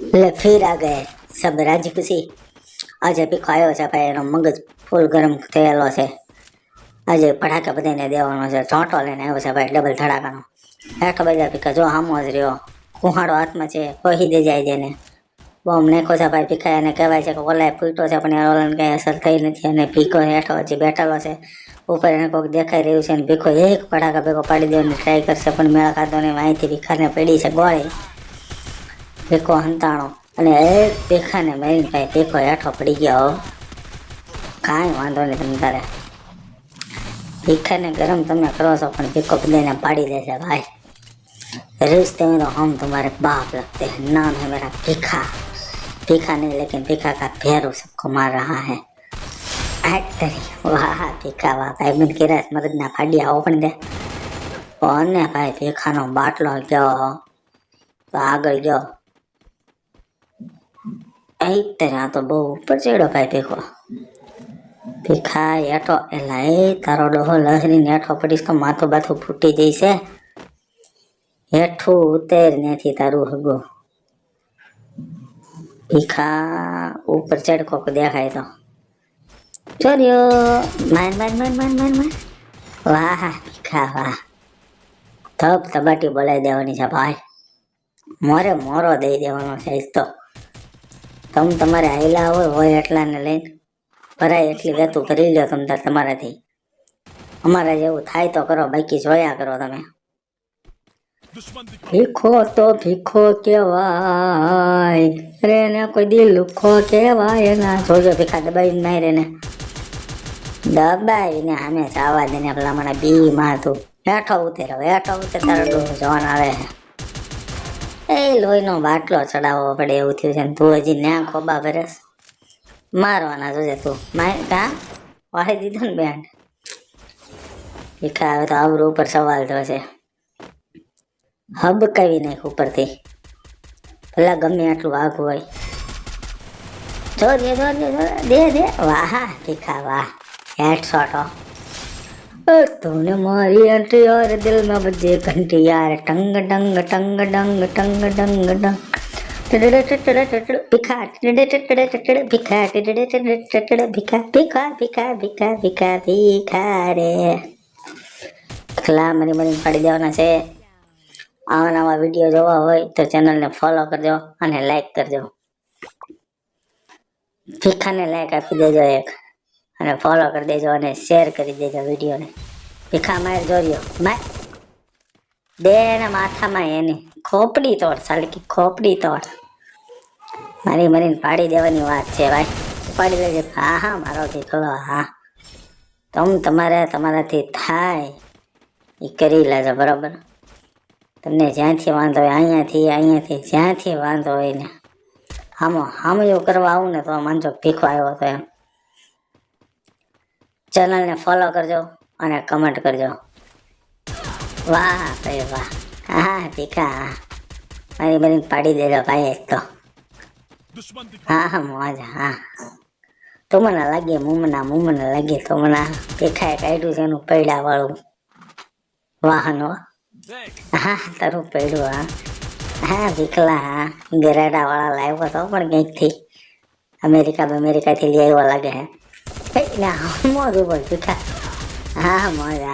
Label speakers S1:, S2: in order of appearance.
S1: એટલે ફિર આ ગયે સબ રાજી ખુશી આજે ભીખો આવ્યો છે ભાઈ, એનો મગજ ફૂલ ગરમ થયેલો છે. આજે ફટાકા બધાને દેવાનો છે. ચોંટો લઈને આવ્યો છે ભાઈ, ડબલ ધડાકાનો. હેઠો બધા પીખા જો હામો જ રહ્યો. કુહાડો હાથમાં છે, કોહી દે જાય જેને. બોમ્બ નાખો છે ભાઈ, ભીખા એને કહેવાય છે કે ઓલાય ફૂટો છે, પણ ઓલાને કંઈ અસર થઈ નથી. અને ભીખો હેઠો હજી બેઠેલો છે, ઉપર એને કોઈક દેખાઈ રહ્યું છે અને ભીખો એક પટાકા ભેગો પાડી દેવાની ટ્રાય કરશે, પણ મેળા ખાતો ને અહીંથી ભીખાને પડી છે ગોળી. ભેખો હંતાણો. અને એ ભેખાને મારીને કાંઈ ભેખો હેઠો પડી ગયો કાંઈ વાંધો નહીં તમે તારે. ભીખાને ગરમ તમે કરો છો, પણ ભીખો બધાને પાડી દેશે ભાઈ. રિશ્તે મેં તો હમ તમારે બાપ લગતે. નામ હે મેરા ભીખા. ભીખા નહીં, લેકિન ભીખા કા ભેરું સબકો માર રહા હે. આટરી વાહ, ભીખા વાહ. ભાઈ બંધ કિરાસ મગજના ફાડ્યા આવો પણ દે. અને ભાઈ, ભીખાનો બાટલો ગયો તો આગળ ગયો. એક્ટરી આ તો બહુ ઉપર ચડ્યો ભાઈ ભેખો ભીખા એઠો એલા એ તારો ડોહો લહરીને એઠો પડીશ તો માથું બાથું ફૂટી જઈશે. હેઠું ઉતેર ત્યાંથી તારું હગો. ભીખા ઉપર ચડકો દેખાય તો. ચોર્યો માન માન માન માન માન માન. વાહ ભીખા, વાહ. ધબ તબાટી બોલાવી દેવાની છે ભાઈ. મોરે મોરો દઈ દેવાનો છે તો. તમે તમારે આયલા હોય હોય એટલાને લઈને ભરાય એટલી વેતું કરી લો તમ તમારાથી. અમારે જેવું થાય તો કરો, બાકી જોયા કરો તમે. ભીખો તો ભીખો કેવાય રે ને કોઈ દિલ લુખો કેવાય ના. જોજો ભીખા દબાવીને નહીં રે ને. દબાઈને આમે ચાવા દે ને પેલા મને બી મારતું હેઠો ઉતેરો, હેઠો ઉતેર તારો જવાન આવે. એ લોહીનો બાટલો ચડાવવો પડે એવું થયું છે તું હજી ન્યા ખોબા ભરેસ મારવાના જોજે તું. માય કા? વાળી દીધું ને બેન. ભીખા હવે તો આવરું ઉપર સવાલ થશે હબ કવી નાખ ઉપરથી. ભલા ગમે આટલું વાઘ હોય. જો દે દે દે. દે વાહ, ભીખા વાહ. હેડ શોટો तूने मारी एंट्री और दिल में बजे घंटी यार। टंग, डंग टंग डंग टंग, डंग डंग। भिखा। भिखा। भिखा। भिखा भिखा भिखा भिखा भिखा રે ખલા મરી મરી પાડી દેવાના છે આવા નવા વીડિયો જોવા હોય તો ચેનલને ફોલો કરજો અને લાઈક કરજો ભીખાને લાઈક આપી દેજો એક અને ફોલો કરી દેજો અને શેર કરી દેજો વિડીયોને ભીખા માર જોર્યો. માર દે એના માથામાં એની. ખોપડી તોડ, સાલકી, ખોપડી તોડ. મારી મરીને પાડી દેવાની વાત છે, ભાઈ. પાડી દેજે હા હા, મારો દીકરો હા તમ તમારે, તમારાથી થાય. એ કરી લેજો, બરાબર? તમને જ્યાંથી વાંધો હોય, અહીંયાથી અહીંયાથી, જ્યાંથી વાંધો હોય ને. આમાં હામયું કરવા આવું ને તો માનજો ભીખો આવ્યો હતો એમ. ચેનલને ફોલો કરજો અને કમેન્ટ કરજો. વાહ ભાઈ વાહ. હા ભીખા હા મારી બની પાડી દેજો ભાઈ એક તો. હા હા, મોજ, હા. તો મને લાગે, મુમના, મુમને લાગે તો મને ભીખાએ કાઢ્યું છે એનું પૈડા વાળું વાહન, હા. તારું પૈડું, હા. હા ભીખલા હા. ગેરાડા વાળા લાવ્યો તો પણ ક્યાંકથી? અમેરિકા અમેરિકાથી લઈ આવ્યો લાગે, હે. はい、な、もうどこ行くか。ああ、もうだ。